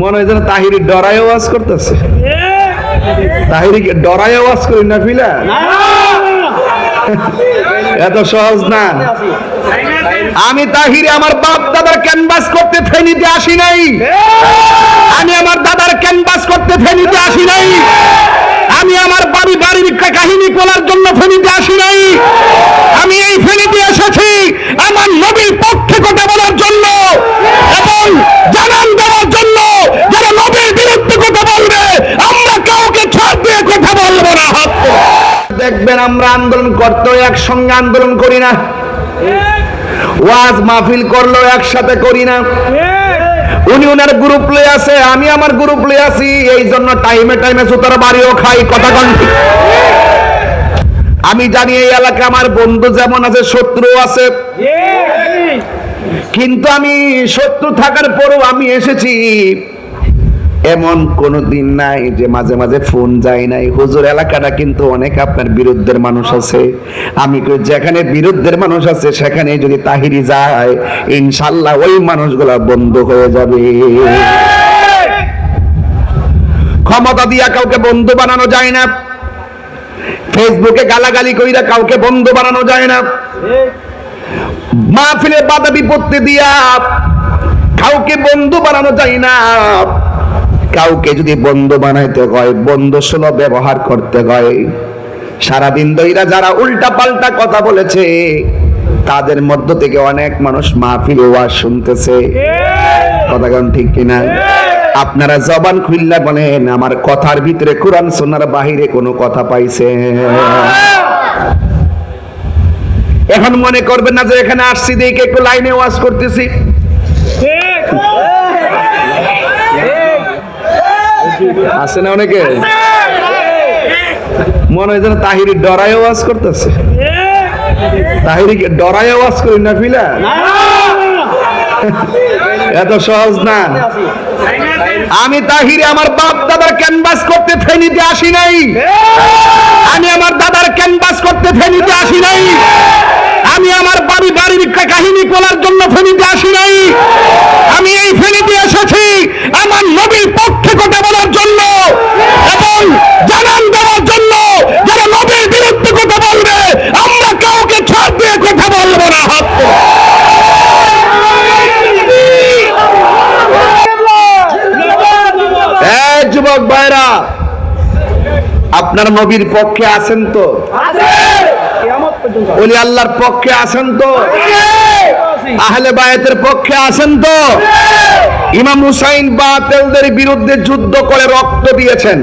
মনে হয় যেন তাহিরি ডরায় ওয়াজ করতেছে। তাহিরিকে ডরায় ওয়াজ করি না ফিলা? এত সহজ না। আমি তাহিরে আমার বাপ দাদার ক্যানভাস করতে ফেনিতে আসি নাই। আমি আমার দাদার ক্যানভাস করতে ফেনিতে আসি নাই। আমি আমার বাড়ি বাড়ির কাহিনী বলার জন্য ফেনিতে আসি নাই। আমি এই ফেনিতে এসেছি। আমার নবীর পক্ষে কথা বলার জন্য এবং জানান দেওয়ার জন্য যারা নবীর বিরুদ্ধে কথা বলবে আমরা কাউকে ছাড় দিয়ে কথা বলব না হাত তুলে। দেখবেন আমরা আন্দোলন করতেও একসঙ্গে আন্দোলন করি না। ওয়াজ মাহফিল করলেও একসাথে করি না। উনি গ্রুপ আছে, আমি আমার গ্রুপ আছি, এই জন্য টাইমে টাইমে সুতার বাড়িও খাই, কথা আমি জানি এই এলাকায় আমার বন্ধু যেমন আছে শত্রু আছে। কিন্তু আমি শত্রু থাকার পরও আমি এসেছি। এমন কোনো দিন নাই যে মাঝে মাঝে ফোন যায় নাই। হুজুর, এলাকাটা কিন্তু অনেক আপনার বিরুদ্ধের মানুষ আছে। আমি যেখানে বিরুদ্ধের মানুষ আছে, সেখানে যদি তাহিরি যায়, ইনশাল্লাহ ওই মানুষগুলা বন্ধ হয়ে যাবে। ক্ষমতা দিয়া কাউকে বন্ধু বানানো যায় না। ফেসবুকে গালাগালি কইরা কাউকে বন্ধু বানানো যায় না। মাহফিলে বাধা বিপত্তি দিয়া কাউকে বন্ধু বানানো যায় না। কাউকে যদি বন্ধু বানাইতে হয়, বন্ধু সুলভ ব্যবহার করতে হয়। সারাদিন ধইরা যারা উল্টা পাল্টা কথা বলেছে, তাদের মধ্য থেকে অনেক মানুষ মাহফিল ওয়াজ শুনতেছে। কথা কেন ঠিক কিনা? আপনারা জবান খুললা বলেন, আমার কথার ভিতরে কোরআন সোনার বাহিরে কোনো কথা পাইছে। এখন মনে করবেন না যে এখানে আসছি দেখে একটু লাইনে ওয়াজ করতেছি। আছে না অনেকে? মনে হয় যেন তাহিরি ডরায় ওয়াজ করতেছে। তাহিরিকে ডরায় ওয়াজ করি না ফিলা? এত সহজ না। আমি তাহিরে আমার বাপ দাদার ক্যানভাস করতে ফেনিতে আসি নাই। আমি আমার দাদার ক্যানভাস করতে ফেনিতে আসি নাই। আমি আমার বাড়ি বাড়ির কাহিনী বলার জন্য ফেনিতে আসি নাই। আমি এই ফেনিতে এসেছি। আমার নবীর পক্ষে কথা বলার জন্য এবং জানান দেওয়ার জন্য যারা নবীর বিরুদ্ধে কথা বলবে আমরা কাউকে ছাড় দিয়ে কথা বলব না হাত তুলে। এই যুবক ভাইরা, আপনার নবীর পক্ষে আছেন তো? ওলি আল্লাহর পক্ষে আছেন তো? আহলে বায়াতের পক্ষে আছেন তো? ইমাম হুসাইন বাতেলদের বিরুদ্ধে যুদ্ধ করে রক্ত দিয়েছেন।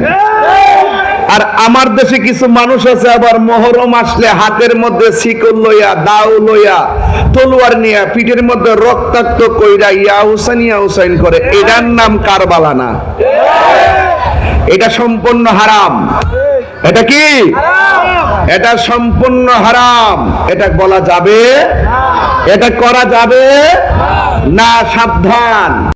আর আমার দেশে কিছু মানুষ আছে, আবার মহরম আসলে হাতের মধ্যে শিকল লইয়া, দাও লইয়া, তলোয়ার নিয়ে, পিঠের মধ্যে রক্তাক্ত কইরা ইয়া হুসাইন ইয়া হুসাইন করে। এটার নাম কারবালা না। এটা সম্পূর্ণ হারাম। এটা কি? এটা সম্পূর্ণ হারাম। এটা বলা যাবে? এটা করা যাবে? না, সাবধান।